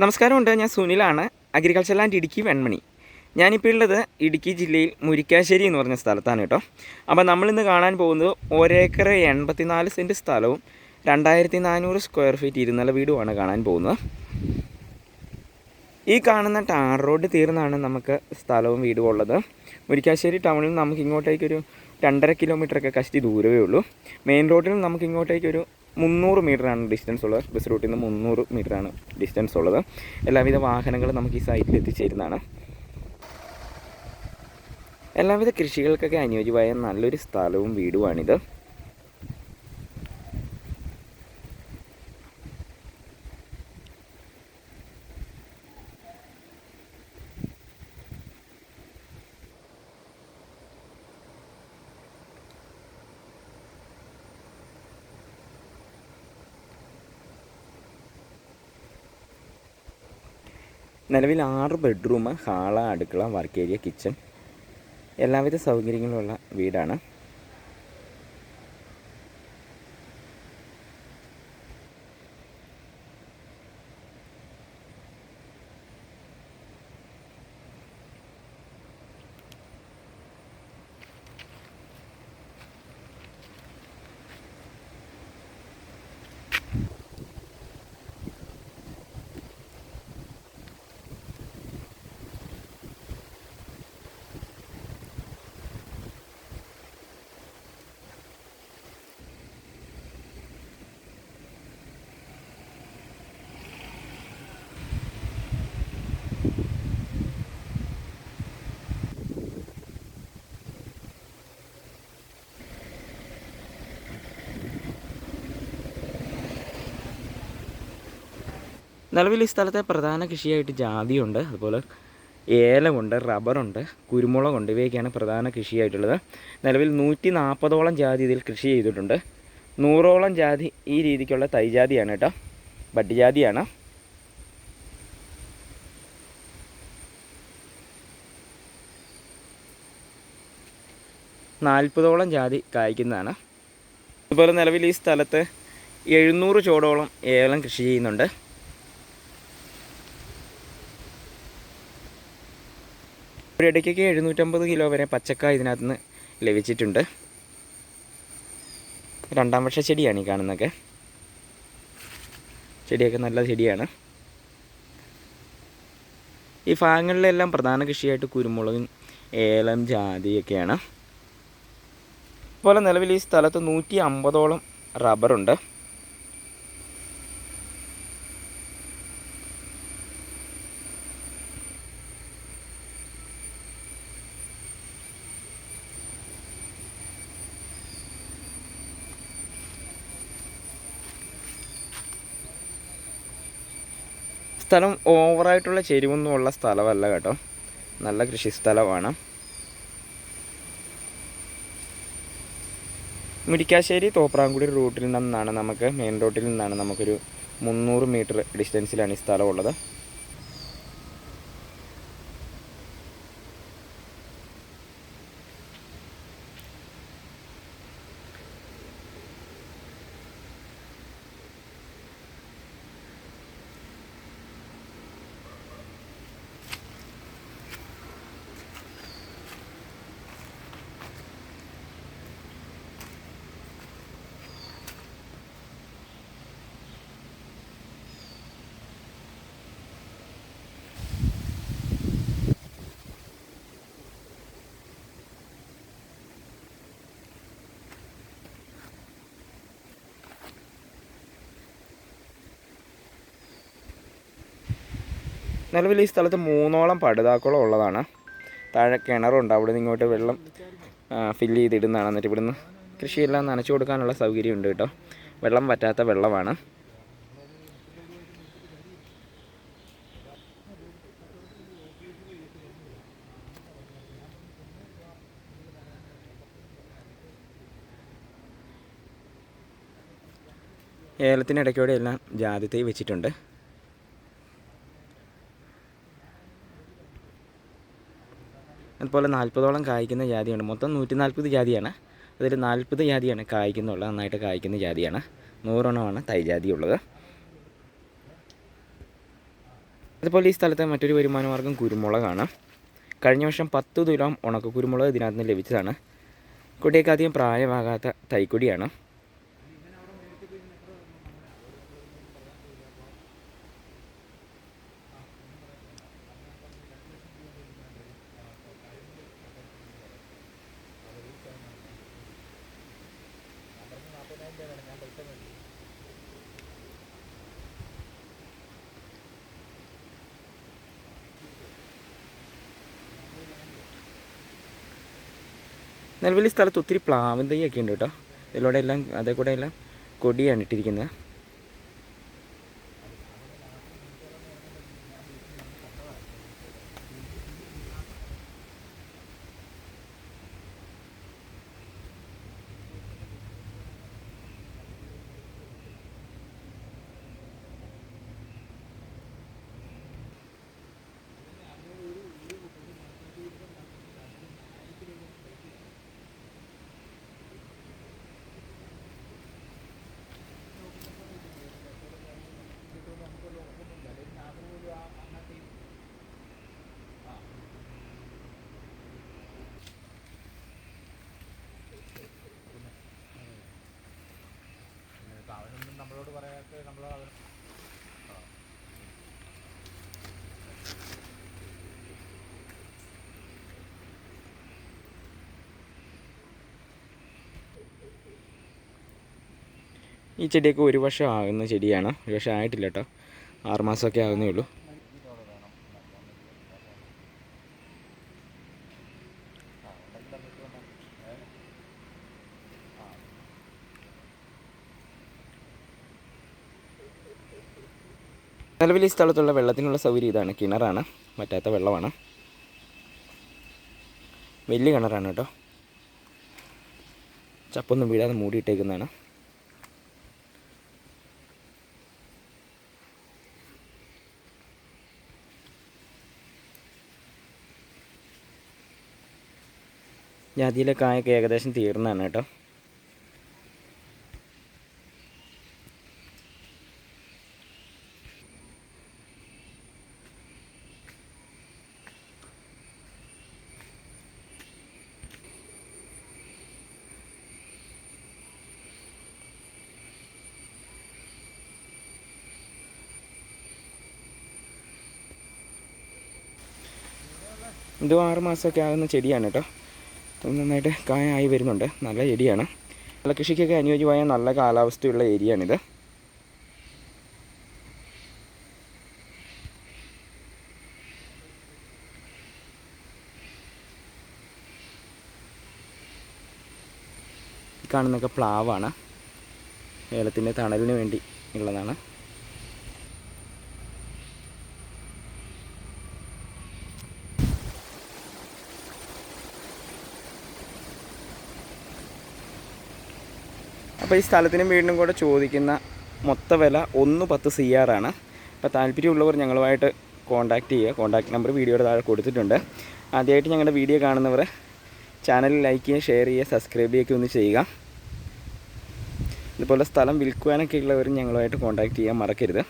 നമസ്കാരമുണ്ട് ഞാൻ സുനിലാണ് അഗ്രികൾച്ചർ ലാൻഡ് ഇടുക്കി വെൺമണി. ഞാനിപ്പോൾ ഉള്ളത് ഇടുക്കി ജില്ലയിൽ മുരിക്കാശ്ശേരി എന്ന് പറഞ്ഞ സ്ഥലത്താണ് കേട്ടോ. അപ്പോൾ നമ്മളിന്ന് കാണാൻ പോകുന്നത് ഒരേക്കർ എൺപത്തിനാല് സെന്റ് സ്ഥലവും രണ്ടായിരത്തി നാനൂറ് സ്ക്വയർ ഫീറ്റ് ഇരുന്നല വീടുമാണ് കാണാൻ പോകുന്നത്. ഈ കാണുന്ന ടാർ റോഡ് തീർന്നാണ് നമുക്ക് സ്ഥലവും വീടും ഉള്ളത്. മുരിക്കാശ്ശേരി ടൗണിൽ നിന്ന് നമുക്ക് ഇങ്ങോട്ടേക്കൊരു രണ്ടര കിലോമീറ്ററൊക്കെ കഷ്ടി ദൂരമേ ഉള്ളൂ. മെയിൻ റോഡിൽ നമുക്ക് ഇങ്ങോട്ടേക്കൊരു മുന്നൂറ് മീറ്ററാണ് ഡിസ്റ്റൻസ് ഉള്ളത്. ബസ് റൂട്ടിൽ നിന്ന് മുന്നൂറ് മീറ്ററാണ് ഡിസ്റ്റൻസ് ഉള്ളത്. എല്ലാവിധ വാഹനങ്ങളും നമുക്ക് ഈ സൈറ്റിൽ എത്തിച്ചേരുന്നതാണ്. എല്ലാവിധ കൃഷികൾക്കൊക്കെ അനുയോജ്യമായ നല്ലൊരു സ്ഥലവും വീടുമാണിത് നിലവിൽ ആറ് ബെഡ്റൂം ഹാൾ അടുക്കള വർക്ക് ഏരിയ കിച്ചൺ എല്ലാവിധ സൗകര്യങ്ങളുള്ള വീടാണ്. നിലവിൽ ഈ സ്ഥലത്തെ പ്രധാന കൃഷിയായിട്ട് ജാതിയുണ്ട്. അതുപോലെ ഏലമുണ്ട് റബ്ബറുണ്ട് കുരുമുളകുണ്ട്. ഇവയൊക്കെയാണ് പ്രധാന കൃഷിയായിട്ടുള്ളത്. നിലവിൽ നൂറ്റി നാൽപ്പതോളം ജാതി ഇതിൽ കൃഷി ചെയ്തിട്ടുണ്ട്. നൂറോളം ജാതി ഈ രീതിക്കുള്ള തൈജാതിയാണ് കേട്ടോ. ബഡ്ജാതിയാണ് നാൽപ്പതോളം ജാതി കായ്ക്കുന്നതാണ്. അതുപോലെ നിലവിൽ ഈ സ്ഥലത്ത് എഴുന്നൂറ് ചോടോളം ഏലം കൃഷി ചെയ്യുന്നുണ്ട്. ഒരിടയ്ക്കൊക്കെ എഴുന്നൂറ്റമ്പത് കിലോ വരെ പച്ചക്ക ഇതിനകത്ത് നിന്ന് ലഭിച്ചിട്ടുണ്ട്. രണ്ടാം വർഷ ചെടിയാണ് ഈ കാണുന്നതൊക്കെ. ചെടിയൊക്കെ നല്ല ചെടിയാണ്. ഈ ഭാഗങ്ങളിലെല്ലാം പ്രധാന കൃഷിയായിട്ട് കുരുമുളകും ഏലം ജാതിയൊക്കെയാണ്. അതുപോലെ നിലവിൽ ഈ സ്ഥലത്ത് നൂറ്റി അമ്പതോളം റബ്ബറുണ്ട്. സ്ഥലം ഓവറായിട്ടുള്ള ചെരിവൊന്നും ഉള്ള സ്ഥലമല്ല കേട്ടോ. നല്ല കൃഷിസ്ഥലമാണ് മുരിക്കാശ്ശേരി തോപ്രാങ്കുടി റൂട്ടിൽ നിന്നാണ് നമുക്ക് മെയിൻ റോട്ടിൽ നിന്നാണ് നമുക്കൊരു മുന്നൂറ് മീറ്റർ ഡിസ്റ്റൻസിലാണ് ഈ സ്ഥലം നിലവിൽ ഈ സ്ഥലത്ത് മൂന്നോളം പടുതാക്കുളം ഉള്ളതാണ്. താഴെ കിണറുണ്ട് അവിടെ നിന്ന് ഇങ്ങോട്ട് വെള്ളം ഫില്ല് ചെയ്തിടുന്നതാണ് എന്നിട്ട് ഇവിടുന്ന് കൃഷിയെല്ലാം നനച്ചു കൊടുക്കാനുള്ള സൗകര്യമുണ്ട് കേട്ടോ. വെള്ളം പറ്റാത്ത വെള്ളമാണ്. ഏലത്തിനിടയ്ക്കൂടെ എല്ലാം ജാതിത്തൈ വെച്ചിട്ടുണ്ട്. അതുപോലെ നാൽപ്പതോളം കായ്ക്കുന്ന ജാതിയുണ്ട് മൊത്തം നൂറ്റി നാൽപ്പത് ജാതിയാണ്. അതിൽ നാൽപ്പത് ജാതിയാണ് കായ്ക്കുന്നുള്ളത് നന്നായിട്ട് കായ്ക്കുന്ന ജാതിയാണ്. നൂറെണ്ണമാണ് തൈ ജാതി ഉള്ളത് അതുപോലെ ഈ സ്ഥലത്തെ മറ്റൊരു വരുമാനമാർഗം കുരുമുളകാണ്. കഴിഞ്ഞ വർഷം പത്ത് തുലാം ഉണക്ക കുരുമുളക് ഇതിനകത്ത് നിന്ന് ലഭിച്ചതാണ്. കുട്ടിയൊക്കെ അധികം പ്രായമാകാത്ത തൈക്കൊടിയാണ്. നിലവിൽ സ്ഥലത്ത് ഒത്തിരി പ്ലാവിൻ തൈയൊക്കെ ഉണ്ട് കേട്ടോ. ഇതിലൂടെ എല്ലാം അതേ കൂടെ എല്ലാം കൊടിയാണ് ഇട്ടിരിക്കുന്നത്. ഈ ചെടിയൊക്കെ ഒരു വർഷം ആകുന്ന ചെടിയാണ്. ഒരു വർഷം ആയിട്ടില്ല കേട്ടോ. ആറുമാസമൊക്കെ ആകുന്നേ ഉള്ളൂ. നിലവിൽ ഈ സ്ഥലത്തുള്ള വെള്ളത്തിനുള്ള സൗകര്യം ഇതാണ്. കിണറാണ്. പറ്റാത്ത വെള്ളമാണ്. വലിയ കിണറാണ് കേട്ടോ. ചപ്പൊന്നും വീഴാതെ മൂടിയിട്ടേക്കുന്നതാണ്. ജാതിയിലെ കായൊക്കെ ഏകദേശം തീർന്നതാണ് കേട്ടോ. ഇതും ആറ് മാസമൊക്കെ ആകുന്ന ചെടിയാണ് കേട്ടോ. ഇത് നന്നായിട്ട് കായായി വരുന്നുണ്ട്. നല്ല ചെടിയാണ്. നല്ല കൃഷിക്കൊക്കെ അനുയോജ്യമായ നല്ല കാലാവസ്ഥയുള്ള ഏരിയയാണിത്. കാണുന്നൊക്കെ പ്ലാവാണ്. ഏലത്തിന്റെ തണലിന് വേണ്ടി ഉള്ളതാണ് അപ്പോൾ ഈ സ്ഥലത്തിനും വീടിനും കൂടെ ചോദിക്കുന്ന മൊത്ത വില ഒന്ന് പത്ത് സി ആർ ആണ്. അപ്പോൾ താല്പര്യമുള്ളവർ ഞങ്ങളുമായിട്ട് കോൺടാക്റ്റ് ചെയ്യുക. കോൺടാക്ട് നമ്പർ വീഡിയോയുടെ താഴെ കൊടുത്തിട്ടുണ്ട്. ആദ്യമായിട്ട് ഞങ്ങളുടെ വീഡിയോ കാണുന്നവർ ചാനൽ ലൈക്ക് ചെയ്യുക ഷെയർ ചെയ്യുക സബ്സ്ക്രൈബ് ചെയ്യുക ഒന്ന് ചെയ്യുക. ഇതുപോലെ സ്ഥലം വിൽക്കുവാനൊക്കെ ഉള്ളവരും ഞങ്ങളുമായിട്ട് കോൺടാക്റ്റ് ചെയ്യാൻ മറക്കരുത്.